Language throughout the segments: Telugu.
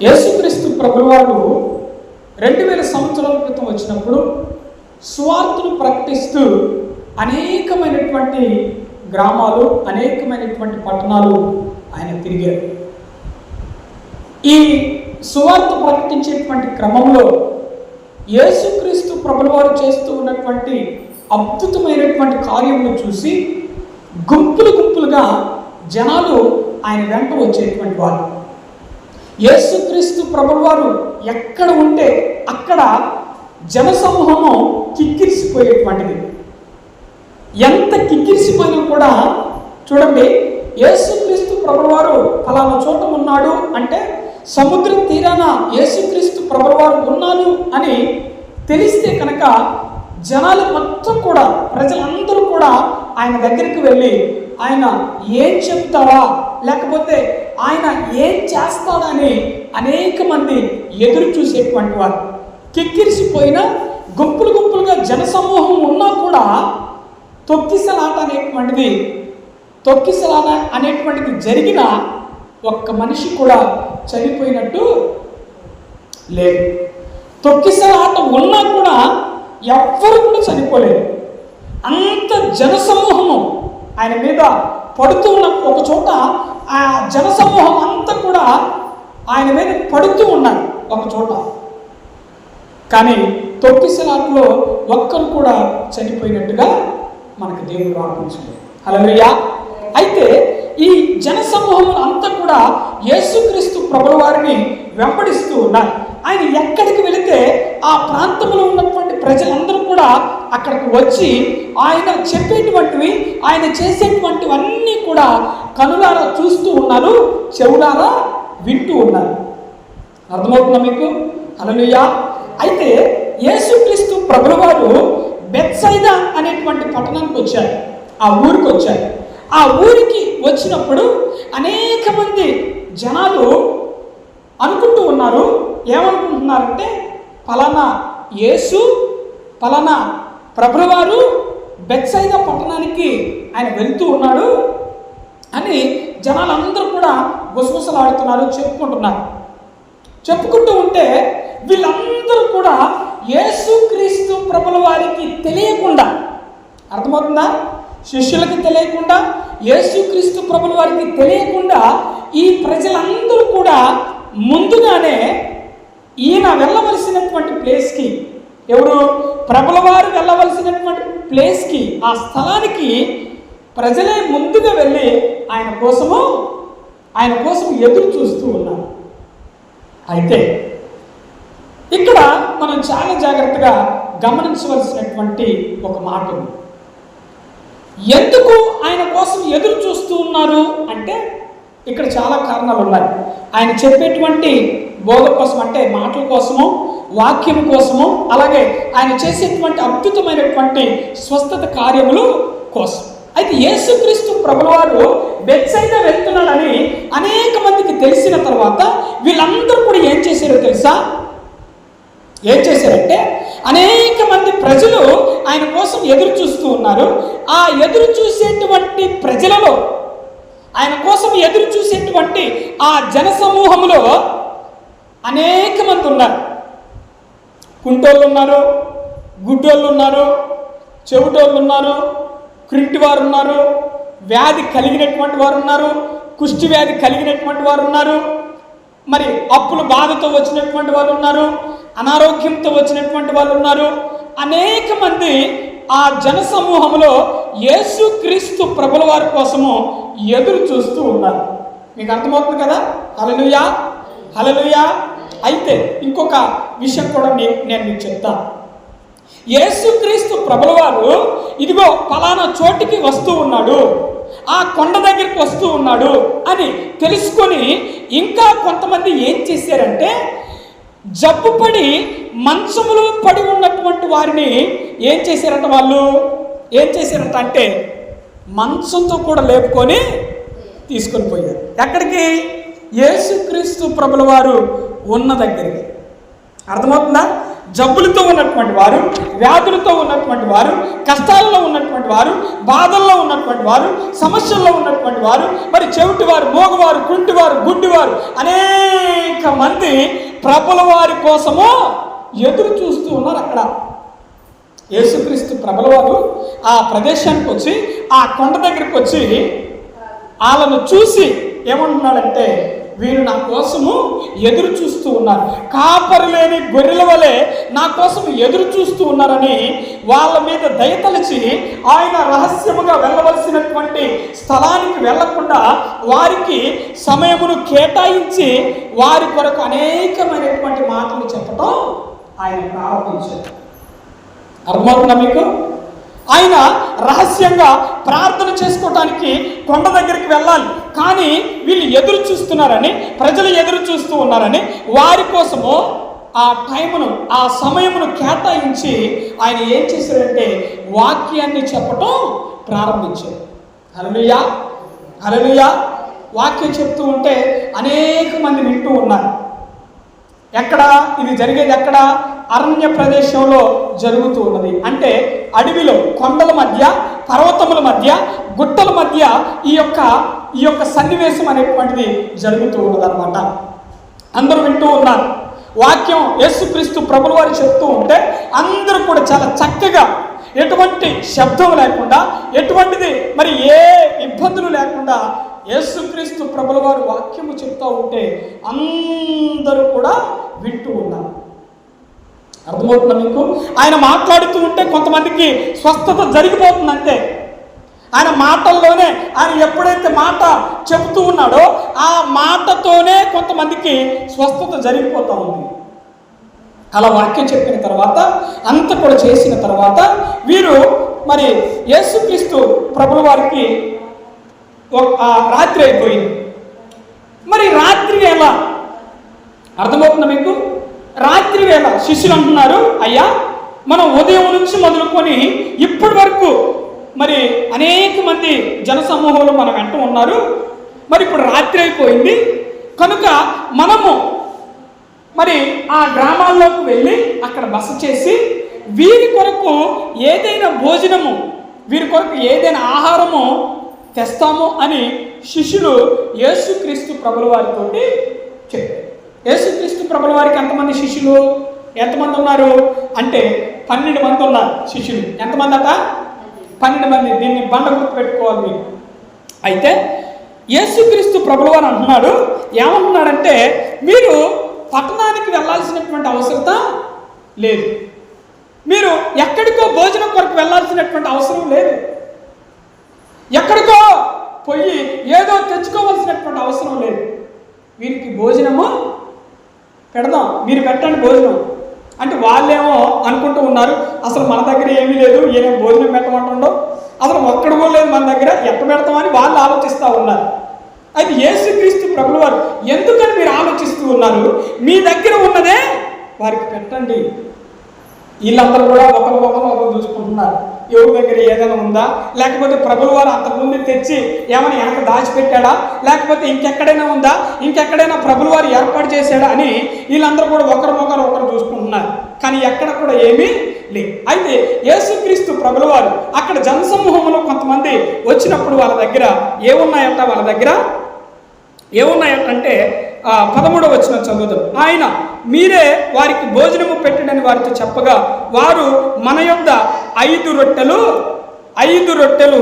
యేసుక్రీస్తు ప్రభువారు రెండు వేల సంవత్సరాల క్రితం వచ్చినప్పుడు స్వార్థను ప్రకటిస్తూ అనేకమైనటువంటి గ్రామాలు అనేకమైనటువంటి పట్టణాలు ఆయన తిరిగారు. ఈ సువార్త ప్రకటించేటువంటి క్రమంలో యేసుక్రీస్తు ప్రభువారు చేస్తూ ఉన్నటువంటి అద్భుతమైనటువంటి కార్యములు చూసి గుంపులు గుంపులుగా జనాలు ఆయన వెంట వచ్చేటువంటి వారు యేసుక్రీస్తు ప్రభులవారు ఎక్కడ ఉంటే అక్కడ జనసమూహము కిక్కిరిసిపోయేటువంటిది. ఎంత కిక్కిరిసిపోయినా కూడా చూడండి యేసుక్రీస్తు ప్రభువారు ఫలానా చోట ఉన్నాడు అంటే సముద్ర తీరాన యేసుక్రీస్తు ప్రభువారు ఉన్నాను అని తెలిస్తే కనుక జనాలు మొత్తం కూడా ప్రజలందరూ కూడా ఆయన దగ్గరికి వెళ్ళి ఆయన ఏం చెప్తావా? లేకపోతే ఆయన ఏం చేస్తాడని అనేక మంది ఎదురు చూసేటువంటి వారు. కిక్కిరిసిపోయిన గుంపులు గుంపులుగా జనసమూహం ఉన్నా కూడా తొక్కిసలాట అనేటువంటిది తొక్కిసలాట అనేటువంటిది జరిగిన ఒక్క మనిషి కూడా చనిపోయినట్టు లేదు. తొక్కిసలాట ఉన్నా కూడా ఎవ్వరు కూడా చనిపోలేదు. అంత జనసమూహము ఆయన మీద పడుతున్న ఒక చోట ఆ జనసమూహం అంతా కూడా ఆయన మీద పడుతూ ఉన్నారు ఒక చోట. కానీ తొక్కిసలాట్లో ఒక్కరు కూడా చనిపోయినట్టుగా మనకు దేవుడు ఆపించలేదు హల్లెలూయా. అయితే ఈ జనసమూహం అంతా కూడా యేసుక్రీస్తు ప్రభుల వారిని వెంబడిస్తూ ఉన్నారు. ఆయన ఎక్కడికి వెళితే ఆ ప్రాంతంలో ఉన్నటువంటి ప్రజలందరూ కూడా అక్కడికి వచ్చి ఆయన చెప్పేటువంటివి ఆయన చేసేటువంటివన్నీ కూడా కనులారా చూస్తూ ఉన్నారు చెవులారా వింటూ ఉన్నారు. అర్థమవుతుందా మీకు? హల్లెలూయా. అయితే యేసుక్రీస్తు ప్రభుల వారు బెత్సైదా అనేటువంటి పట్టణానికి వచ్చారు. ఆ ఊరికి వచ్చారు. ఆ ఊరికి వచ్చినప్పుడు అనేక మంది జనాలు అనుకుంటూ ఉన్నారు. ఏమనుకుంటున్నారంటే పలానా యేసు పలానా ప్రభువారు బెత్సైద పట్టణానికి ఆయన వెళ్తూ ఉన్నాడు అని జనాలందరూ కూడా గుసగుసలాడుతున్నారు చెప్పుకుంటున్నారు. చెప్పుకుంటూ ఉంటే వీళ్ళందరూ కూడా యేసుక్రీస్తు ప్రభుల వారికి తెలియకుండా అర్థమవుతుందా? శిష్యులకి తెలియకుండా యేసుక్రీస్తు ప్రభుల వారికి తెలియకుండా ఈ ప్రజలందరూ కూడా ముందుగానే ఈయన వెళ్ళవలసినటువంటి ప్లేస్కి ఎవరు? ప్రభుల వారు వెళ్ళవలసినటువంటి ప్లేస్కి ఆ స్థలానికి ప్రజలే ముందుగా వెళ్ళి ఆయన కోసము ఆయన కోసం ఎదురు చూస్తూ ఉన్నారు. అయితే ఇక్కడ మనం చాలా జాగ్రత్తగా గమనించవలసినటువంటి ఒక మాట ఉంది. ఎందుకు ఆయన కోసం ఎదురు చూస్తూ ఉన్నారు అంటే ఇక్కడ చాలా కారణాలు ఉన్నాయి. ఆయన చెప్పేటువంటి బోధ కోసం అంటే మాటల కోసము వాక్యం కోసము అలాగే ఆయన చేసేటువంటి అద్భుతమైనటువంటి స్వస్థత కార్యములు కోసం. అయితే యేసుక్రీస్తు ప్రభులవారు బెత్సైదా వెళ్తున్నాడని అనేక మందికి తెలిసిన తర్వాత వీళ్ళందరూ కూడా ఏం చేశారో తెలుసా? ఏం చేశారంటే అనేక మంది ప్రజలు ఆయన కోసం ఎదురు చూస్తూ ఉన్నారు. ఆ ఎదురు చూసేటువంటి ప్రజలలో ఆయన కోసం ఎదురు చూసేటువంటి ఆ జన సమూహంలో అనేక మంది ఉన్నారు. కుంటోళ్ళు ఉన్నారు గుడ్డోళ్ళు ఉన్నారు చెవిటోళ్ళు ఉన్నారు క్రింటి వారు ఉన్నారు వ్యాధి కలిగినటువంటి వారు ఉన్నారు కుష్టి వ్యాధి కలిగినటువంటి వారు ఉన్నారు మరి అప్పుల బాధతో వచ్చినటువంటి వారు ఉన్నారు అనారోగ్యంతో వచ్చినటువంటి వాళ్ళు ఉన్నారు అనేక మంది ఆ జన సమూహంలో యేసుక్రీస్తు ప్రభుల వారి కోసము ఎదురు చూస్తూ ఉన్నారు. మీకు అర్థమవుతుంది కదా? హలలుయా హలలుయా అయితే ఇంకొక విషయం కూడా నేను నేను మీకు చెప్తాను యేసుక్రీస్తు ప్రభుల వారు ఇదిగో ఫలానా చోటికి వస్తూ ఉన్నాడు. ఆ కొండ దగ్గరికి వస్తూ ఉన్నాడు అని తెలుసుకొని ఇంకా కొంతమంది ఏం చేశారంటే జబ్బుపడి మంచములో పడి ఉన్నటువంటి వారిని ఏం చేశారంట వాళ్ళు? ఏం చేశారంట అంటే మంచంతో కూడా లేపుకొని తీసుకొని పోయారు. ఎక్కడికి? యేసుక్రీస్తు ప్రభుల వారు ఉన్న దగ్గరికి. అర్థమవుతుందా? జబ్బులతో ఉన్నటువంటి వారు వ్యాధులతో ఉన్నటువంటి వారు కష్టాల్లో ఉన్నటువంటి వారు బాధల్లో ఉన్నటువంటి వారు సమస్యల్లో ఉన్నటువంటి వారు మరి చెవిటి వారు మోగవారు కుంటివారు గుడ్డివారు అనేక మంది ప్రభుల వారి కోసము ఎదురు చూస్తూ ఉన్నారు అక్కడ. యేసుక్రీస్తు ప్రభుల వారు ఆ ప్రదేశానికి వచ్చి ఆ కొండ దగ్గరికి వచ్చి వాళ్ళను చూసి ఏమంటున్నాడంటే వీరు నా కోసము ఎదురు చూస్తూ ఉన్నారు కాపరి లేని గొర్రెల వలె నా కోసం ఎదురు చూస్తూ ఉన్నారని వాళ్ళ మీద దయతలిచి ఆయన రహస్యముగా వెళ్ళవలసినటువంటి స్థలానికి వెళ్ళకుండా వారికి సమయమును కేటాయించి వారి కొరకు అనేకమైనటువంటి మాటలు చెప్పటం ఆయన ప్రారంభించారు. అర్థమవుతుందా మీకు? ఆయన రహస్యంగా ప్రార్థన చేసుకోవటానికి కొండ దగ్గరికి వెళ్ళాలి. కానీ వీళ్ళు ఎదురు చూస్తున్నారని ప్రజలు ఎదురు చూస్తూ ఉన్నారని వారి కోసము ఆ టైమును ఆ సమయమును కేటాయించి ఆయన ఏం చేశారంటే వాక్యాన్ని చెప్పటం ప్రారంభించారు. హరలుయా హరలుయా వాక్యం చెప్తూ ఉంటే అనేక మంది వింటూ ఉన్నారు. ఎక్కడ? ఇది జరిగేది ఎక్కడ? అరణ్య ప్రదేశంలో జరుగుతూ ఉన్నది. అంటే అడవిలో కొండల మధ్య పర్వతముల మధ్య గుట్టల మధ్య ఈ యొక్క ఈ యొక్క సన్నివేశం అనేటువంటిది జరుగుతూ ఉన్నదన్నమాట. అందరూ వింటూ ఉన్నారు. వాక్యం యేసుక్రీస్తు ప్రభుల వారు చెప్తూ ఉంటే అందరూ కూడా చాలా చక్కగా ఎటువంటి శబ్దం లేకుండా ఎటువంటిది మరి ఏ ఇబ్బందులు లేకుండా యేసుక్రీస్తు ప్రభుల వారు వాక్యము చెప్తూ ఉంటే అందరూ కూడా వింటూ ఉన్నారు. అర్థమవుతుందా మీకు? ఆయన మాట్లాడుతూ ఉంటే కొంతమందికి స్వస్థత జరిగిపోతుంది అంతే ఆయన మాటల్లోనే ఆయన ఎప్పుడైతే మాట చెబుతూ ఉన్నాడో ఆ మాటతోనే కొంతమందికి స్వస్థత జరిగిపోతూ ఉంది. అలా వాక్యం చెప్పిన తర్వాత అంత కూడా చేసిన తర్వాత వీరు మరి యేసుక్రీస్తు ప్రభుల వారికి రాత్రి అయిపోయింది. మరి రాత్రి ఎలా? అర్థమవుతుందా మీకు? రాత్రి వేళ శిష్యులు అంటున్నారు అయ్యా మనం ఉదయం నుంచి మొదలుకొని ఇప్పటి వరకు మరి అనేక మంది జనసమూహంలో మన వెంట ఉన్నారు. మరి ఇప్పుడు రాత్రి అయిపోయింది. కనుక మనము మరి ఆ గ్రామాల్లోకి వెళ్ళి అక్కడ బస చేసి వీరి కొరకు ఏదైనా భోజనము వీరి కొరకు ఏదైనా ఆహారము తెస్తాము అని శిష్యులు యేసుక్రీస్తు ప్రభుల వారితో చెప్పారు. యేసుక్రీస్తు ప్రభుల వారికి ఎంతమంది శిష్యులు? ఎంతమంది ఉన్నారు? అంటే పన్నెండు మంది ఉన్నారు శిష్యులు. ఎంతమంది అట పన్నెండు మంది. దీన్ని బండ గుర్తు పెట్టుకోవాలి మీరు. అయితే యేసుక్రీస్తు ప్రభుల వారు అంటున్నాడు ఏమంటున్నాడంటే మీరు పట్టణానికి వెళ్ళాల్సినటువంటి అవసరత లేదు. మీరు ఎక్కడికో భోజనం కొరకు వెళ్ళాల్సినటువంటి అవసరం లేదు. ఎక్కడికో పోయి ఏదో తెచ్చుకోవాల్సినటువంటి అవసరం లేదు వీరికి భోజనము పెడదాం మీరు పెట్టండి భోజనం. అంటే వాళ్ళేమో అనుకుంటూ ఉన్నారు అసలు మన దగ్గర ఏమీ లేదు ఏమేమి భోజనం పెట్టమంటుండో. అసలు ఒక్కడ కూడా లేదు మన దగ్గర ఎట్ట పెడతామని వాళ్ళు ఆలోచిస్తూ ఉన్నారు. అయితే యేసుక్రీస్తు ప్రభుల వారు ఎందుకని మీరు ఆలోచిస్తూ ఉన్నారు? మీ దగ్గర ఉన్నదే వారికి పెట్టండి. వీళ్ళందరూ కూడా ఒకరు ఒకరు ఒకరు చూసుకుంటున్నారు. యోగు దగ్గర ఏదైనా ఉందా? లేకపోతే ప్రభుల వారు అంతకుముందు తెచ్చి ఏమైనా వెనక దాచిపెట్టాడా? లేకపోతే ఇంకెక్కడైనా ఉందా? ఇంకెక్కడైనా ప్రభుల వారు ఏర్పాటు చేశాడా అని వీళ్ళందరూ కూడా ఒకరినొకరు ఒకరు చూసుకుంటున్నారు. కానీ ఎక్కడ కూడా ఏమీ లేదు. అయితే యేసుక్రీస్తు ప్రభుల వారు అక్కడ జనసమూహంలో కొంతమంది వచ్చినప్పుడు వాళ్ళ దగ్గర ఏమున్నాయంట? వాళ్ళ దగ్గర ఏమున్నాయంటే పదమూడవ వచ్చిన చదువుతాం ఆయన మీరే వారికి భోజనము పెట్టడని వారితో చెప్పగా వారు మన యొద్ద ఐదు రొట్టెలు ఐదు రొట్టెలు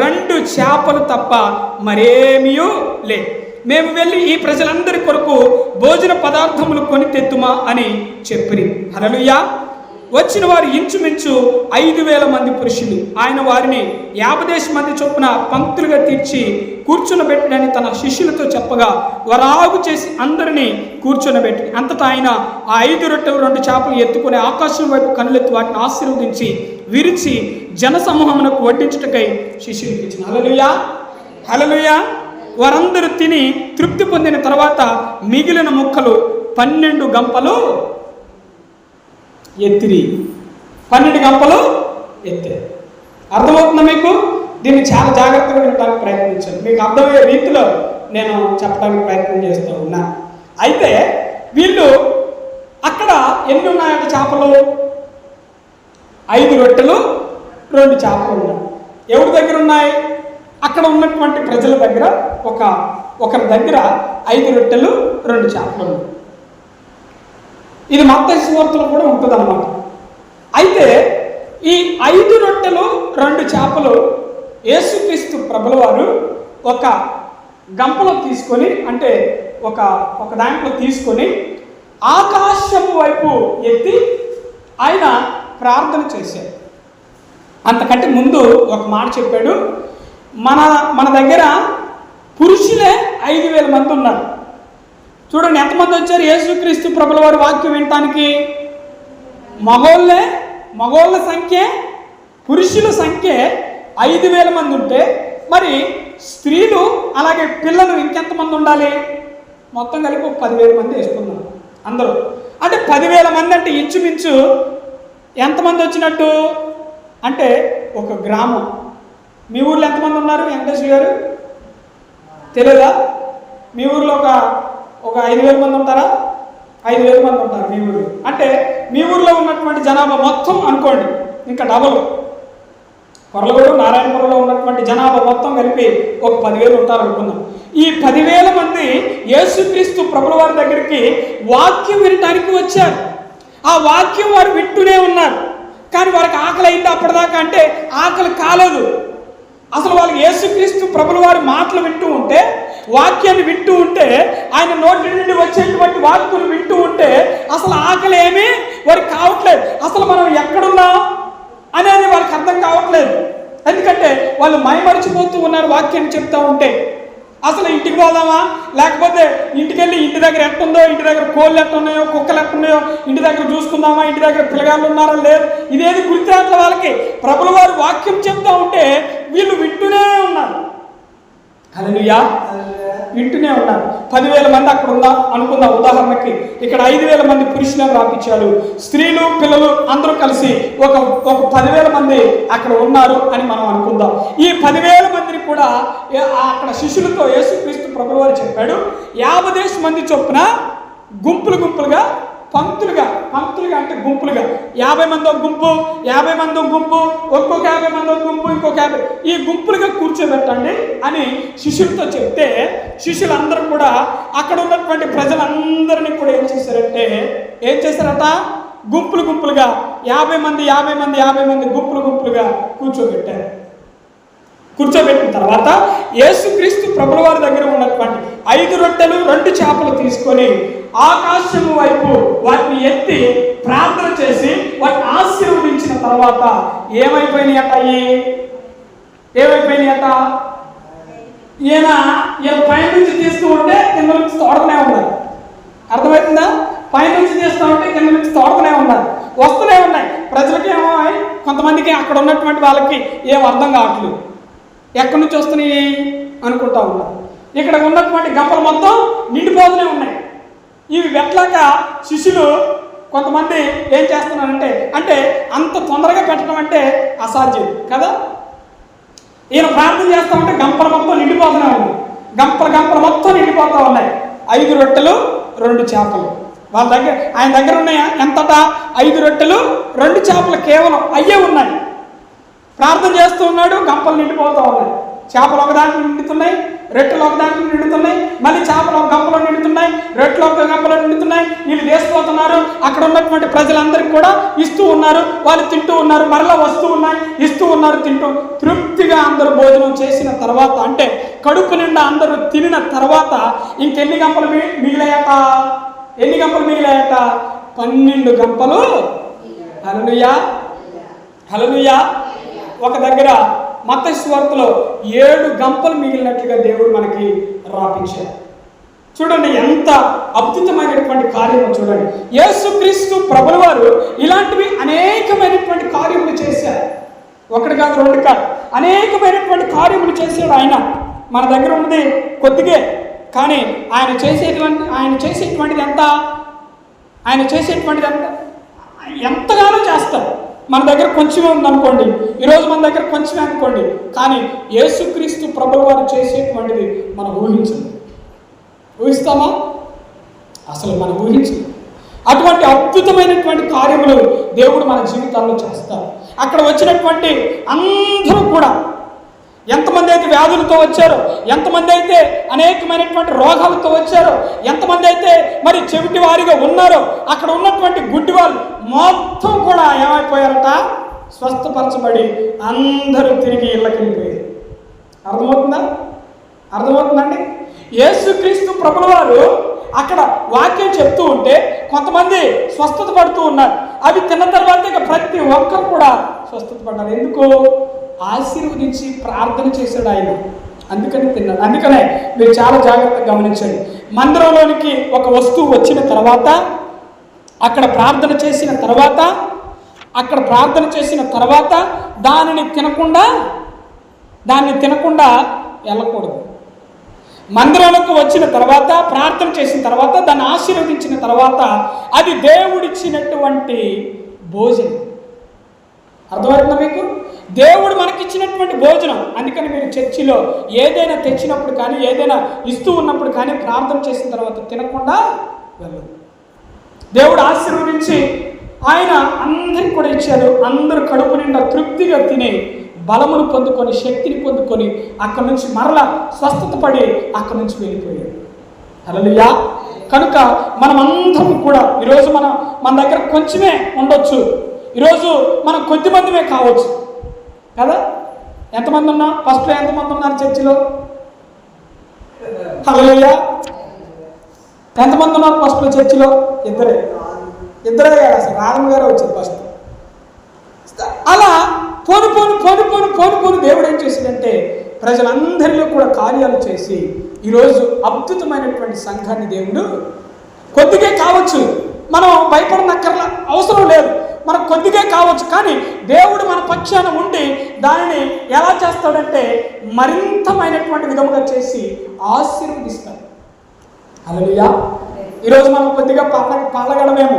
రెండు చేపలు తప్ప మరేమీయూ లే. మేము వెళ్ళి ఈ ప్రజలందరి కొరకు భోజన పదార్థములు కొని తెత్తుమా అని చెప్పిరి. హరలుయా వచ్చిన వారు ఇంచుమించు ఐదు వేల మంది పురుషులు. ఆయన వారిని యాభదేశ మంది చొప్పున పంక్తులుగా తీర్చి కూర్చునబెట్టడని తన శిష్యులతో చెప్పగా వరాగు చేసి అందరినీ కూర్చునబెట్టి అంతటా ఆయన ఆ ఐదు రొట్టెలు రెండు చేపలు ఎత్తుకుని ఆకాశం వైపు కనులెత్తి వాటిని ఆశీర్వదించి విరిచి జనసమూహమునకు వడ్డించుటకై శిష్యులకు ఇచ్చిన. హలలుయా హలలుయా వారందరూ తిని తృప్తి పొందిన తర్వాత మిగిలిన ముక్కలు పన్నెండు గంపలు ఎత్తిరి. పన్నెండు గంపలు ఎత్తారు అర్థమవుతుందా మీకు? దీన్ని చాలా జాగ్రత్తగా వినడానికి ప్రయత్నించాను మీకు అర్థమయ్యే రీతిలో నేను చెప్పడానికి ప్రయత్నం చేస్తూ ఉన్నా. అయితే వీళ్ళు అక్కడ ఎన్ని ఉన్నాయంటే చేపలు? ఐదు రొట్టెలు రెండు చేపలు ఉన్నాయి. ఎవరి దగ్గర ఉన్నాయి? అక్కడ ఉన్నటువంటి ప్రజల దగ్గర ఒక ఒకరి దగ్గర ఐదు రొట్టెలు రెండు చేపలు ఉన్నాయి. ఇది మత సువార్తలో కూడా ఉంటుంది అన్నమాట అయితే ఈ ఐదు రొట్టెలు రెండు చేపలు యేసుక్రీస్తు ప్రభుల వారు ఒక గంపలో తీసుకొని అంటే ఒక ఒక దాంట్లో తీసుకొని ఆకాశము వైపు ఎత్తి ఆయన ప్రార్థన చేశారు. అంతకంటే ముందు ఒక మాట చెప్పాడు. మన మన దగ్గర పురుషులే ఐదు వేల మంది ఉన్నారు. చూడండి ఎంతమంది వచ్చారు? యేసుక్రీస్తు ప్రభుల వారి వాక్యం వినటానికి? మగోళ్ళే మగోళ్ళ సంఖ్య పురుషుల సంఖ్య ఐదు వేల మంది ఉంటే మరి స్త్రీలు అలాగే పిల్లలు ఇంకెంతమంది ఉండాలి? మొత్తం కలిపి ఒక పదివేల మంది వేసుకున్నారు అందరూ. అంటే పదివేల మంది అంటే ఇంచుమించు ఎంతమంది వచ్చినట్టు? అంటే ఒక గ్రామం. మీ ఊర్లో ఎంతమంది ఉన్నారు? వెంకటేశ్వర గారు? తెలియదా మీ ఊర్లో ఒక ఒక ఐదు వేల మంది ఉంటారా? ఐదు వేల మంది ఉంటారు మీ ఊరు అంటే మీ ఊర్లో ఉన్నటువంటి జనాభా మొత్తం అనుకోండి ఇంకా డబల్ కొరలగూడు నారాయణపురంలో ఉన్నటువంటి జనాభా మొత్తం కలిపి ఒక పదివేలు ఉంటారు అనుకుందాం. ఈ పదివేల మంది యేసుక్రీస్తు ప్రభుల వారి దగ్గరికి వాక్యం వినటానికి వచ్చారు. ఆ వాక్యం వారు వింటూనే ఉన్నారు. కానీ వారికి ఆకలి అయింది అప్పటిదాకా అంటే ఆకలి కాలేదు. అసలు వాళ్ళు యేసుక్రీస్తు ప్రభుల వారి మాటలు వింటూ ఉంటే వాక్యాన్ని వింటూ ఉంటే ఆయన నోటి నుండి వచ్చేటువంటి వాక్కులు వింటూ ఉంటే అసలు ఆకలి ఏమీ వారికి కావట్లేదు. అసలు మనం ఎక్కడున్నాం అనేది వారికి అర్థం కావట్లేదు. ఎందుకంటే వాళ్ళు మైమరిచిపోతూ ఉన్నారు వాక్యాన్ని చెప్తా ఉంటే. అసలు ఇంటికి పోదామా? లేకపోతే ఇంటికి వెళ్ళి ఇంటి దగ్గర ఎట్టుందో ఇంటి దగ్గర కోళ్ళు ఎట్టున్నాయో కుక్కలు ఎట్టున్నాయో ఇంటి దగ్గర చూసుకుందామా ఇంటి దగ్గర పిల్లగాళ్ళు ఉన్నారా లేదు. ఇదేది గుర్తురాట్ల వాళ్ళకి. ప్రభుల వారు వాక్యం చెప్తా ఉంటే వీళ్ళు వింటూనే ఉన్నారు. అదనుయా వింటూనే ఉన్నారు. పదివేల మంది అక్కడ ఉందా? అనుకుందాం? ఉదాహరణకి ఇక్కడ ఐదు వేల మంది పురుషులను రాపించారు. స్త్రీలు పిల్లలు అందరూ కలిసి ఒక ఒక పదివేల మంది అక్కడ ఉన్నారు అని మనం అనుకుందాం. ఈ పదివేల మందిని కూడా అక్కడ శిష్యులతో యేసుక్రీస్తు ప్రభువు చెప్పాడు. యాభై మంది చొప్పున గుంపులు గుంపులుగా పంక్తులుగా పంక్తులుగా అంటే గుంపులుగా. యాభై మంది ఒక గుంపు యాభై మంది ఒక గుంపు ఒక్కొక్క యాభై మంది ఒక గుంపు ఇంకొక యాభై. ఈ గుంపులుగా కూర్చోబెట్టండి అని శిష్యులతో చెప్తే శిష్యులందరూ కూడా అక్కడ ఉన్నటువంటి ప్రజలందరినీ కూడా ఏం చేశారంటే ఏం చేశారట? గుంపులు గుంపులుగా యాభై మంది యాభై మంది యాభై మంది గుంపులు గుంపులుగా కూర్చోబెట్టారు. కూర్చోబెట్టిన తర్వాత యేసుక్రీస్తు ప్రభుల వారి దగ్గర ఉన్నటువంటి ఐదు రొట్టెలు రెండు చేపలు తీసుకొని ఆకాశము వైపు వాటిని ఎత్తి ప్రార్థన చేసి వాటిని ఆశీర్వదించిన తర్వాత ఏమైపోయినాయట అయ్యి ఏమైపోయినాయట ఈయన ఈయన పైనుంచి తీస్తూ ఉంటే కింద నుంచి తోడతనే ఉన్నారు. అర్థమవుతుందా? పైనుంచి తీస్తూ ఉంటే కింద నుంచి తోడతనే ఉన్నారు. వస్తూనే ఉన్నాయి. ప్రజలకి ఏమో కొంతమందికి అక్కడ ఉన్నటువంటి వాళ్ళకి ఏం అర్థం కావట్లేదు. ఎక్కడి నుంచి వస్తున్నాయి అనుకుంటా ఉన్నారు. ఇక్కడ ఉన్నటువంటి గంపలు మొత్తం నిండిపోతూనే ఉన్నాయి. ఇవి పెట్టలేక శిష్యులు కొంతమంది ఏం చేస్తున్నారంటే అంటే అంత తొందరగా పెట్టడం అంటే అసాధ్యం కదా? ఈయన ప్రార్థన చేస్తా ఉంటే మొత్తం నిండిపోతూనే ఉన్నాయి. గంపల మొత్తం నిండిపోతూ ఉన్నాయి. ఐదు రొట్టెలు రెండు చేపలు. వాళ్ళ దగ్గర ఆయన దగ్గర ఉన్నాయి? ఎంతటా? ఐదు రొట్టెలు రెండు చేపలు కేవలం అయ్యే ఉన్నాయి. ప్రార్థన చేస్తూ ఉన్నాడు గంపలు నిండిపోతూ ఉన్నాయి. చేపలు ఒకదానికి నిండుతున్నాయి రెట్టెలు ఒక దాంట్లో నిండుతున్నాయి మళ్ళీ చేపలు ఒక గంపలో నిండుతున్నాయి రెట్లు ఒక గంపలో నిండుతున్నాయి వీళ్ళు వేసిపోతున్నారు. అక్కడ ఉన్నటువంటి ప్రజలందరికీ కూడా ఇస్తూ ఉన్నారు వాళ్ళు తింటూ ఉన్నారు మరలా వస్తూ ఉన్నాయి ఇస్తూ ఉన్నారు తింటూ తృప్తిగా అందరూ భోజనం చేసిన తర్వాత అంటే కడుపు నిండా అందరూ తినిన తర్వాత ఇంకెన్ని గంపలు మిగిలాయట? ఎన్ని గంపలు మిగిలాయట? పన్నెండు గంపలు. హల్లెలూయా. హల్లెలూయా. ఒక దగ్గర మత స్వార్థలో ఏడు గంపలు మిగిలినట్లుగా దేవుడు మనకి రాపించాడు. చూడండి ఎంత అద్భుతమైనటువంటి కార్యము చూడండి. యేసుక్రీస్తు ప్రభుల వారు ఇలాంటివి అనేకమైనటువంటి కార్యములు చేశారు. ఒకటి కాదు రెండు కాదు. అనేకమైనటువంటి కార్యములు చేశాడు ఆయన. మన దగ్గర ఉన్నది కొద్దిగే కానీ ఆయన చేసేటువంటి ఆయన చేసేటువంటిది ఎంత? ఆయన చేసేటువంటిది ఎంత? ఎంతగానో చేస్తారు మన దగ్గర కొంచెమే ఉందనుకోండి. ఈరోజు మన దగ్గర కొంచెమే అనుకోండి. కానీ యేసుక్రీస్తు ప్రభుల వారు చేసేటువంటిది మనం ఊహించదు ఊహిస్తామా? అసలు మనం ఊహించండి అటువంటి అద్భుతమైనటువంటి కార్యములు దేవుడు మన జీవితాల్లో చేస్తారు. అక్కడ వచ్చినటువంటి అందరూ కూడా ఎంతమంది అయితే వ్యాధులతో వచ్చారో ఎంతమంది అయితే అనేకమైనటువంటి రోగాలతో వచ్చారో ఎంతమంది అయితే మరి చెవిటి వారిగా ఉన్నారో అక్కడ ఉన్నటువంటి గుడ్డి వాళ్ళు మొత్తం కూడా ఏమైపోయారట? స్వస్థపరచబడి అందరూ తిరిగి ఇళ్ళకి వెళ్ళిపోయారు. అర్థమవుతుందా? అర్థమవుతుందండి? యేసుక్రీస్తు ప్రభుల వారు అక్కడ వాక్యం చెప్తూ ఉంటే కొంతమంది స్వస్థత పడుతూ ఉన్నారు. అవి తిన్న తర్వాత ఇక ప్రతి ఒక్కరు కూడా స్వస్థత పడ్డారు. ఎందుకు? ఆశీర్వదించి ప్రార్థన చేశాడు ఆయన. అందుకని తిన్నాడు. అందుకనే మీరు చాలా జాగ్రత్తగా గమనించండి. మందిరంలోనికి ఒక వస్తువు వచ్చిన తర్వాత అక్కడ ప్రార్థన చేసిన తర్వాత అక్కడ ప్రార్థన చేసిన తర్వాత దానిని తినకుండా దాన్ని తినకుండా వెళ్ళకూడదు. మందిరంలోకి వచ్చిన తర్వాత ప్రార్థన చేసిన తర్వాత దాన్ని ఆశీర్వదించిన తర్వాత అది దేవుడిచ్చినటువంటి భోజనం. అర్థమవుతుందా మీకు? దేవుడు మనకిచ్చినటువంటి భోజనం. అందుకని మీరు చర్చిలో ఏదైనా తెచ్చినప్పుడు కానీ ఏదైనా ఇస్తూ ఉన్నప్పుడు కానీ ప్రార్థన చేసిన తర్వాత తినకుండా వెళ్ళదు దేవుడు ఆశీర్వదించి ఆయన అందరికి కూడా ఇచ్చారు అందరూ కడుపు నిండా తృప్తిగా తిని బలమును పొందుకొని శక్తిని పొందుకొని అక్కడి నుంచి మరలా స్వస్థత పడి అక్కడి నుంచి వెళ్ళిపోయాడు. హల్లెలూయా. కనుక మనం అందరం కూడా ఈరోజు మన మన దగ్గర కొంచెమే ఉండొచ్చు. ఈరోజు మనం కొద్ది మందిమే కావచ్చు. కదా ఎంతమంది ఉన్నా? ఫస్ట్లో ఎంతమంది ఉన్నారు చర్చిలో? హల్లెలూయా. ఎంతమంది ఉన్నారు ఫస్ట్లో చర్చిలో? ఇద్దరే. ఇద్దరే కాదు అసలు రాధమ్మ గారే వచ్చారు ఫస్ట్ అలా పోను పోను పోను పోను పోను పోను దేవుడు ఏం చేసిందంటే ప్రజలందరిలో కూడా కార్యాలు చేసి ఈరోజు అద్భుతమైనటువంటి సంఘాన్ని దేవుడు కొద్దిగా కావచ్చు. మనం భయపడనక్కర్ల. అవసరం లేదు. మనకు కొద్దిగే కావచ్చు కానీ దేవుడు మన పక్షాన ఉండి దానిని ఎలా చేస్తాడంటే మరింతమైనటువంటి విధముగా చేసి ఆశీర్వదిస్తాడు. అలలియా ఈరోజు మనం కొద్దిగా పాల పాలగడమేమో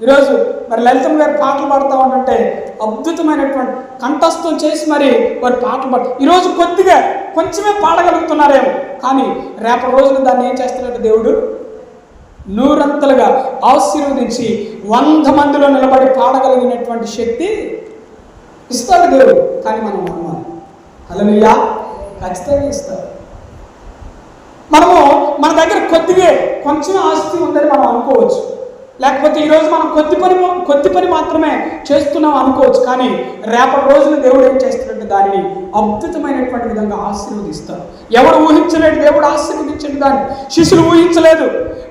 ఈరోజు మరి లలితం గారు పాటలు పాడుతూ ఉంటుంటే అద్భుతమైనటువంటి కంఠస్థం చేసి మరి వారు పాటలు పాడు ఈరోజు కొద్దిగా కొంచెమే పాడగలుగుతున్నారేమో. కానీ రేపటి రోజున దాన్ని ఏం చేస్తాడంటే దేవుడు నూరంతలుగా ఆశీర్వదించి వంద మందిలో నిలబడి పాడగలిగినటువంటి శక్తి ఇస్తాడు దేవుడు. కానీ మనం నమ్మాలి అలలుయా ఖచ్చితంగా ఇస్తాడు. మనము మన దగ్గర కొద్దిగా కొంచెం ఆస్తి ఉందని మనం అనుకోవచ్చు. లేకపోతే ఈరోజు మనం కొద్ది పని కొద్ది పని మాత్రమే చేస్తున్నాం అనుకోవచ్చు కానీ రేపటి రోజున దేవుడు ఏం చేస్తున్నట్టు దానిని అద్భుతమైనటువంటి విధంగా ఆశీర్వదిస్తాడు. ఎవడు ఊహించలేడు దేవుడు ఆశీర్వదించండి దాన్ని. శిష్యులు ఊహించలేదు.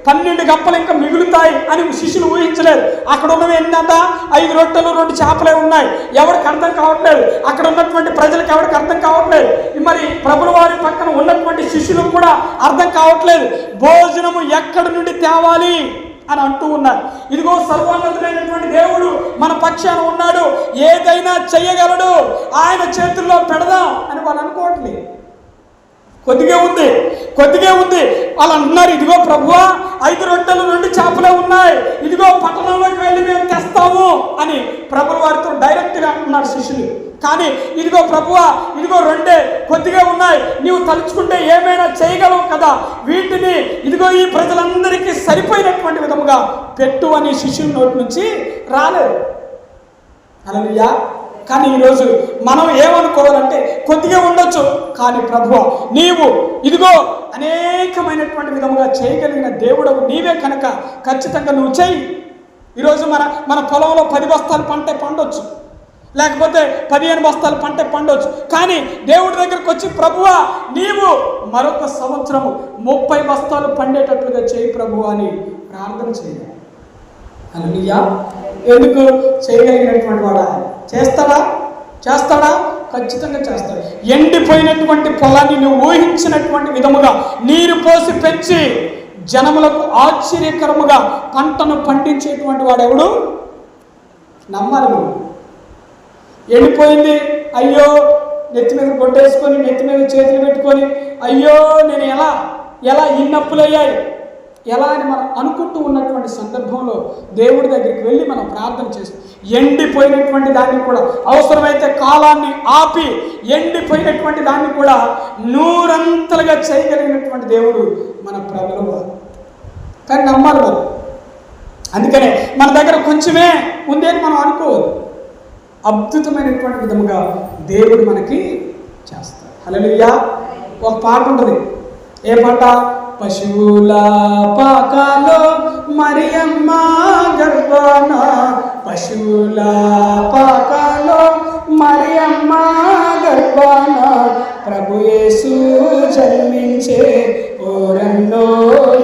పన్నెండు గప్పలు ఇంకా మిగులుతాయి అని శిష్యులు ఊహించలేదు. అక్కడ ఉన్నవి ఎన్నంత? ఐదు రొట్టెలు రెండు చేపలే ఉన్నాయి. ఎవరికి అర్థం కావట్లేదు. అక్కడ ఉన్నటువంటి ప్రజలకు ఎవరికి అర్థం కావట్లేదు. మరి ప్రభుల వారి పక్కన ఉన్నటువంటి శిష్యులకు కూడా అర్థం కావట్లేదు. భోజనము ఎక్కడి నుండి తేవాలి? అని అంటూ ఉన్నారు. ఇదిగో సర్వోన్నతుడైనటువంటి దేవుడు మన పక్షాన ఉన్నాడు. ఏదైనా చెయ్యగలడు. ఆయన చేతుల్లో పెడదాం అని వాళ్ళు అనుకోవట్లేదు. కొద్దిగా ఉంది. కొద్దిగా ఉంది. వాళ్ళు అంటున్నారు ఇదిగో ప్రభువా ఐదు రొట్టెలు రెండు చేపలే ఉన్నాయి. ఇదిగో పట్టణంలోకి వెళ్ళి మేము తెస్తాము అని ప్రభుల వారితో డైరెక్ట్గా అంటున్నారు శిష్యులు. కానీ ఇదిగో ప్రభువా ఇదిగో రెండే కొద్దిగా ఉన్నాయి. నీవు తలుచుకుంటే ఏమైనా చేయగలవు కదా? వీటిని ఇదిగో ఈ ప్రజలందరికీ సరిపోయినటువంటి విధముగా పెట్టు అని శిష్యుల నోటి నుంచి రాలేదు. అలలుయా కానీ ఈరోజు మనం ఏమనుకోవాలంటే కొద్దిగా ఉండొచ్చు. కానీ ప్రభువ నీవు ఇదిగో అనేకమైనటువంటి విధముగా చేయగలిగిన దేవుడవు నీవే కనుక ఖచ్చితంగా నువ్వు చేయి ఈరోజు మన మన పొలంలో పది బస్తాలు పంటే పండొచ్చు. లేకపోతే పదిహేను బస్తాలు పంట పండొచ్చు. కానీ దేవుడి దగ్గరకు వచ్చి ప్రభువా నీవు మరొక సంవత్సరము ముప్పై బస్తాలు పండేటట్లుగా చేయి ప్రభు అని ప్రార్థన చేయాలి. అలలుయా ఎందుకు? చేయగలిగినటువంటి వాడా? చేస్తాడా? చేస్తాడా? ఖచ్చితంగా చేస్తాడు. ఎండిపోయినటువంటి పొలాన్ని నువ్వు ఊహించినటువంటి విధముగా నీరు పోసి పెంచి జనములకు ఆశ్చర్యకరముగా పంటను పండించేటువంటి వాడెవడు? నమ్మాలి ఎండిపోయింది అయ్యో నెత్తి మీద కొట్టేసుకొని నెత్తి మీద చేతులు పెట్టుకొని అయ్యో నేను ఎలా ఎలా ఇన్ని అప్పులయ్యాయి ఎలా అని మనం అనుకుంటూ ఉన్నటువంటి సందర్భంలో దేవుడి దగ్గరికి వెళ్ళి మనం ప్రార్థన చేస్తాం. ఎండిపోయినటువంటి దాన్ని కూడా అవసరమైతే కాలాన్ని ఆపి ఎండిపోయినటువంటి దాన్ని కూడా నూరంతలుగా చేయగలిగినటువంటి దేవుడు మన ప్రభుల కానీ నమ్మాలి మరి అందుకనే మన దగ్గర కొంచెమే ఉంది అని మనం అనుకోవద్దు. అద్భుతమైనటువంటి విధముగా దేవుడు మనకి చేస్తాడు. హలలుయ్యా ఒక పాట ఉంటుంది. ఏ పాట? పశువుల పాకాలో మరియమ్మ గర్భాన పశువుల పాకాలో మరియమ్మ గర్భాన ప్రభు యేసు జన్మించే ఓరన్నో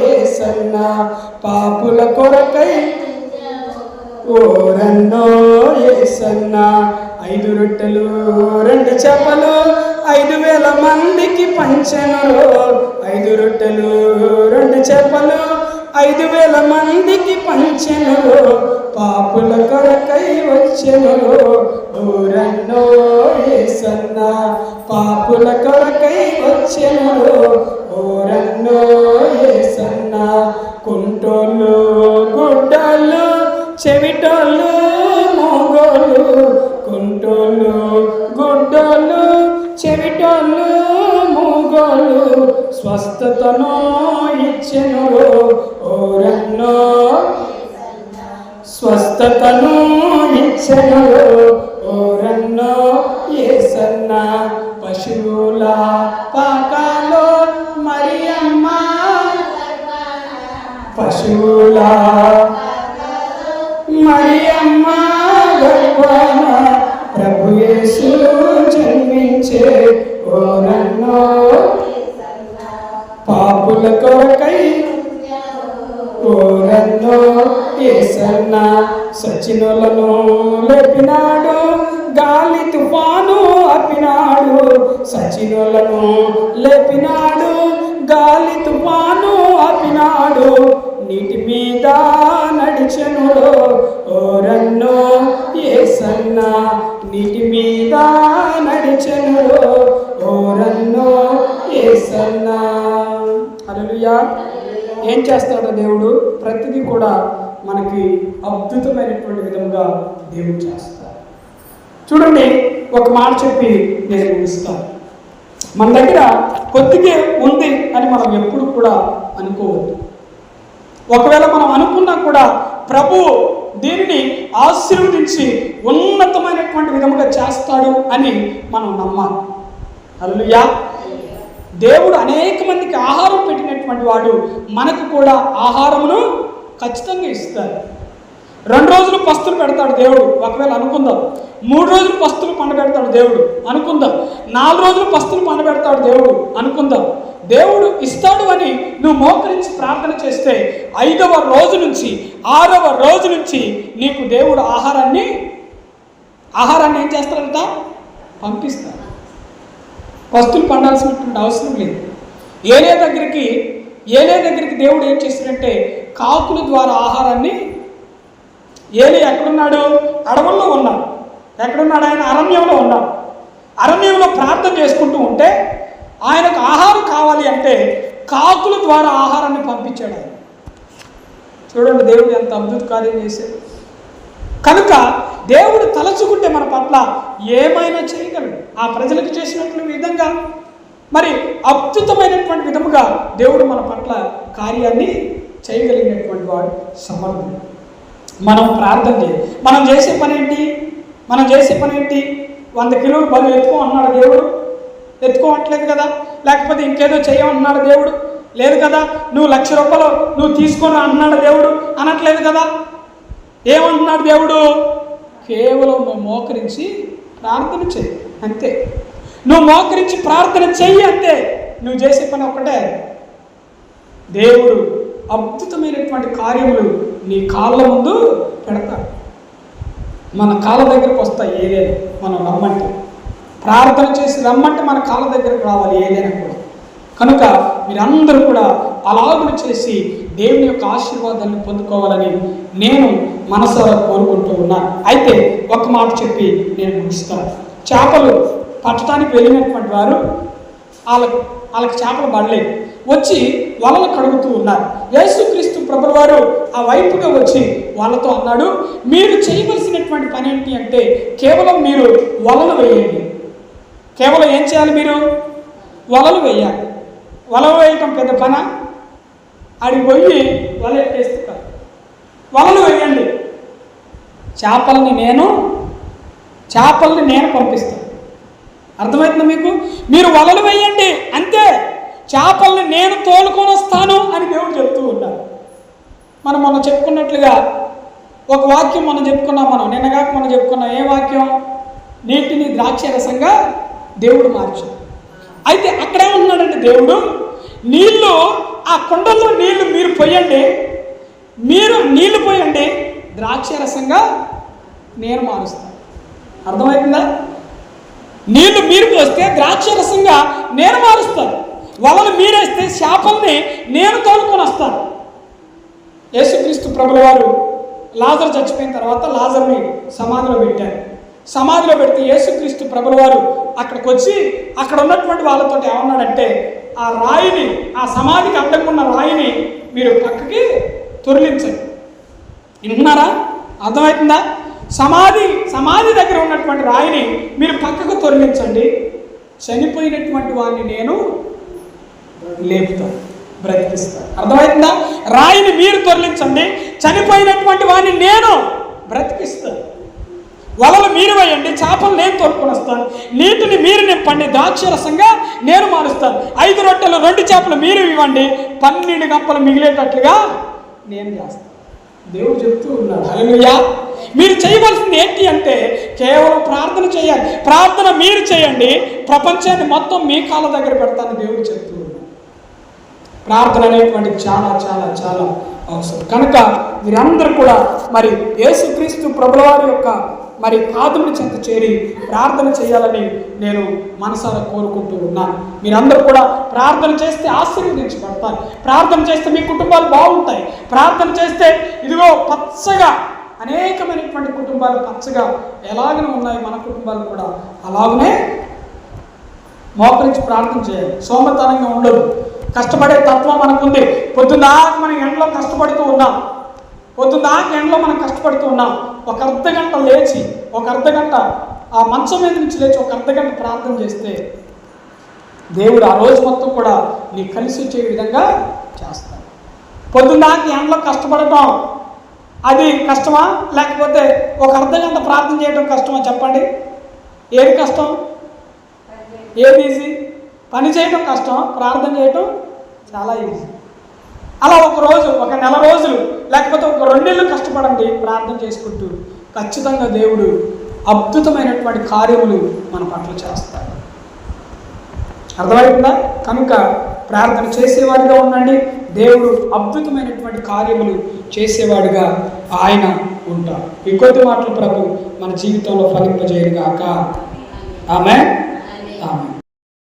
ఏసన్న పాపుల కొరకై ఓరన్నో యేసన్న ఐదు రొట్టెలు రెండు చేపలు ఐదు వేల మందికి పంచెను. ఐదు రొట్టెలు రెండు చేపలు ఐదు వేల మందికి పంచెను. పాపుల కొరకై వచ్చెను. ఓరన్నో యేసన్న పాపుల కొరకై వచ్చెను. ఓరన్నో యేసన్న కుంటోళ్ళు గుడ్డలు చెవిటోళ్ళు కుంటోళ్ళు గుడ్డోళ్ళు చెవిటోళ్ళు మూగోళ్ళు స్వస్థతను ఇచ్చెను ఓరన్నో స్వస్థతను ఇచ్చెను ఓరన్నో ఏసన్న పశువుల పాకాలో మరియమ్మ పశువుల మరియమ్మ పాపుల కొరకై ఓరన్నో ఏసన్న సచినులను లేపినాడు గాలి తుఫాను అప్పినాడు సచినులను లేపినాడు గాలి తుఫాను అప్పినాడు నీటి మీద నడిచెను ఓరన్నో ఏసన్న నీటి మీద నడిచెను? ఓరన్నో ఏసన్న? ఏం చేస్తాడో దేవుడు? ప్రతిదీ కూడా మనకి అద్భుతమైనటువంటి విధంగా దేవుడు చేస్తాడు. చూడండి ఒక మాట చెప్పి నేను ముగిస్తాను. మన దగ్గర కొద్దిగా ఉంది అని మనం ఎప్పుడు కూడా అనుకోవద్దు. ఒకవేళ మనం అనుకున్నా కూడా ప్రభు దీనిని ఆశీర్వదించి ఉన్నతమైనటువంటి విధముగా చేస్తాడు అని మనం నమ్మాలి. అల్లుయా దేవుడు అనేక మందికి ఆహారం పెట్టినటువంటి వాడు మనకు కూడా ఆహారమును ఖచ్చితంగా ఇస్తాడు. రెండు రోజులు పస్తులు పెడతాడు దేవుడు. ఒకవేళ అనుకుందాం. మూడు రోజులు పస్తులు పండబెడతాడు దేవుడు. అనుకుందాం. నాలుగు రోజులు పస్తులు పండబెడతాడు దేవుడు. అనుకుందాం. దేవుడు ఇస్తాడు అని నువ్వు మోకరించి ప్రార్థన చేస్తే ఐదవ రోజు నుంచి ఆరవ రోజు నుంచి నీకు దేవుడు ఆహారాన్ని ఆహారాన్ని ఏం చేస్తారంట పంపిస్తారు వస్తువులు పండాల్సినటువంటి అవసరం లేదు. ఏలే దగ్గరికి ఏలే దగ్గరికి దేవుడు ఏం చేస్తాడంటే కాకుల ద్వారా ఆహారాన్ని ఏలే ఎక్కడున్నాడు? అడవుల్లో ఉన్నాడు. ఎక్కడున్నాడు ఆయన? అరణ్యంలో ఉన్నాడు. అరణ్యంలో ప్రార్థన చేసుకుంటూ ఉంటే ఆయనకు ఆహారం కావాలి అంటే కాకుల ద్వారా ఆహారాన్ని పంపించాడు ఆయన. చూడండి దేవుడు ఎంత అద్భుత కార్యం చేశాడు. కనుక దేవుడు తలచుకుంటే మన పట్ల ఏమైనా చేయగలడు? ఆ ప్రజలకు చేసినట్లు విధంగా? మరి అద్భుతమైనటువంటి విధముగా దేవుడు మన పట్ల కార్యాన్ని చేయగలిగినటువంటి వాడు సమర్థుడు. మనం ప్రార్థన చేయాలి మనం చేసే పని ఏంటి? మనం చేసే పని ఏంటి? వంద కిలోలు బరువు ఎత్తుకో అన్నాడు దేవుడు. ఎత్తుకోవట్లేదు కదా? లేకపోతే ఇంకేదో చేయమన్నాడు దేవుడు? లేదు కదా? నువ్వు లక్ష రూపాయలు నువ్వు తీసుకొని అన్నాడు దేవుడు? అనట్లేదు కదా? ఏమంటున్నాడు దేవుడు? కేవలం నువ్వు మోకరించి ప్రార్థన చెయ్యి అంతే. నువ్వు మోకరించి ప్రార్థన చెయ్యి అంతే. నువ్వు చేసే పని ఒకటే దేవుడు అద్భుతమైనటువంటి కార్యములు నీ కాళ్ళ ముందు పెడతాడు. మన కాళ్ళ దగ్గరకు వస్తాయి ఏదైనా మనం నమ్మంటే. ప్రార్థన చేసి రమ్మంటే మన కాళ్ళ దగ్గరకు రావాలి ఏదైనా కూడా. కనుక మీరందరూ కూడా అలాగులు చేసి దేవుని యొక్క ఆశీర్వాదాన్ని పొందుకోవాలని నేను మనసారా కోరుకుంటూ ఉన్నాను అయితే ఒక మాట చెప్పి నేను ముగిస్తాను. చేపలు పట్టడానికి వెళ్ళినటువంటి వారు వాళ్ళ వాళ్ళకి చేపలు పడలేదు. వచ్చి వలలు కడుగుతూ ఉన్నారు. యేసుక్రీస్తు ప్రభుల వారు ఆ వైపుగా వచ్చి వాళ్ళతో అన్నాడు మీరు చేయవలసినటువంటి పని ఏంటి అంటే కేవలం మీరు వలలు వేయండి. కేవలం ఏం చేయాలి మీరు? వలలు వేయాలి. వలలు వేయటం పెద్ద పన? ఆడికి పోయి వల ఎట్టేస్తే వలలు వేయండి. చేపల్ని నేను చేపల్ని నేను పంపిస్తాను. అర్థమవుతుంది మీకు? మీరు వలలు వేయండి అంతే. చేపల్ని నేను తోలుకొని వస్తాను అని దేవుడు చెప్తూ ఉన్నారు మనం మొన్న చెప్పుకున్నట్లుగా ఒక వాక్యం మనం చెప్పుకున్నాం మనం. నిన్నగాక మనం చెప్పుకున్నాం. ఏ వాక్యం? నీటిని ద్రాక్ష రసంగా దేవుడు మార్చాడు. అయితే అక్కడే ఉన్నాడంటే దేవుడు. నీళ్ళు ఆ కొండల్లో నీళ్ళు మీరు పోయండి. మీరు నీళ్ళు పోయండి. ద్రాక్ష రసంగా నేను మారుస్తాను. అర్థమవుతుందా నీళ్ళు మీరు పోస్తే ద్రాక్ష రసంగా నేను మారుస్తాను. వలలు మీరేస్తే శాపల్ని నేను తోలుకొని వస్తాను. యేసుక్రీస్తు ప్రభుల వారు లాజర్ చచ్చిపోయిన తర్వాత లాజర్ని సమాధిలో పెట్టారు. సమాధిలో పెడితే యేసుక్రీస్తు ప్రభుల వారు అక్కడికి వచ్చి అక్కడ ఉన్నటువంటి వాళ్ళతో ఏమన్నాడంటే ఆ రాయిని ఆ సమాధికి అడ్డకున్న రాయిని మీరు పక్కకి తొరిలించండి. వింటున్నారా అర్థమవుతుందా? సమాధి సమాధి దగ్గర ఉన్నటువంటి రాయిని మీరు పక్కకు తొలగించండి చనిపోయినటువంటి వాడిని నేను లేపుతాను బ్రతికిస్తాను. అర్థమవుతుందా? రాయిని మీరు తొలగించండి చనిపోయినటువంటి వాడిని నేను బ్రతికిస్తాను. వలలు మీరు వేయండి చేపలు నేను తోడుకొని వస్తాను. నీటిని మీరు నింపండి ద్రాక్షరసంగా నేను మారుస్తాను. ఐదు రొట్టెలు రెండు చేపలు మీరు ఇవ్వండి పన్నెండు గంపలు మిగిలేటట్లుగా నేను చేస్తాను దేవుడు చెప్తూ ఉన్నాడు హల్లెలూయా. మీరు చేయవలసింది ఏంటి అంటే కేవలం ప్రార్థన చేయాలి. ప్రార్థన మీరు చేయండి ప్రపంచాన్ని మొత్తం మీ కాళ్ళ దగ్గర పెడతాను దేవుడు చెప్తూ ఉన్నాడు. ప్రార్థన అనేటువంటిది చాలా చాలా చాలా అవసరం. కనుక మీరందరూ కూడా మరి యేసుక్రీస్తు ప్రభుల వారి యొక్క మరి పాదముని చెంత చేరి ప్రార్థన చేయాలని నేను మనసారా కోరుకుంటూ ఉన్నాను. మీరందరూ కూడా ప్రార్థన చేస్తే ఆశీర్వదించబడతారు. ప్రార్థన చేస్తే మీ కుటుంబాలు బాగుంటాయి. ప్రార్థన చేస్తే ఇదిగో పచ్చగా అనేకమైనటువంటి కుటుంబాలు పచ్చగా ఎలాగనే ఉన్నాయి మన కుటుంబాలు కూడా అలాగనే మోకరించి ప్రార్థన చేయాలి. సోమతనంగా ఉండదు. కష్టపడే తత్వం మనకుంది. పొద్దున్న మనం ఎండలో కష్టపడుతూ ఉన్నాం. పొద్దుదాకా ఎండలో మనం కష్టపడుతూ ఉన్నాం. ఒక అర్ధ గంట లేచి ఒక అర్ధ గంట ఆ మంచం మీద నుంచి లేచి ఒక అర్ధ గంట ప్రార్థన చేస్తే దేవుడు ఆ రోజు మొత్తం కూడా నీ కలిసి వచ్చే విధంగా చేస్తాడు. పొద్దుదాకా ఎండలో కష్టపడటం అది కష్టమా? లేకపోతే ఒక అర్ధ గంట ప్రార్థన చేయడం కష్టమా? చెప్పండి. ఏది కష్టం? ఏది ఈజీ పని చేయడం కష్టం ప్రార్థన చేయడం చాలా ఈజీ అలా ఒక రోజు ఒక నెల రోజులు లేకపోతే ఒక రెండేళ్ళు కష్టపడండి ప్రార్థన చేసుకుంటూ ఖచ్చితంగా దేవుడు అద్భుతమైనటువంటి కార్యములు మన పట్ల చేస్తాడు. అర్థమవుతుందా కనుక ప్రార్థన చేసేవాడిగా ఉండండి దేవుడు అద్భుతమైనటువంటి కార్యములు చేసేవాడిగా ఆయన ఉంటాడు. ఈ కొద్ది మాటలు ప్రభు మన జీవితంలో ఫలింపజేయగాక ఆమె ఆమె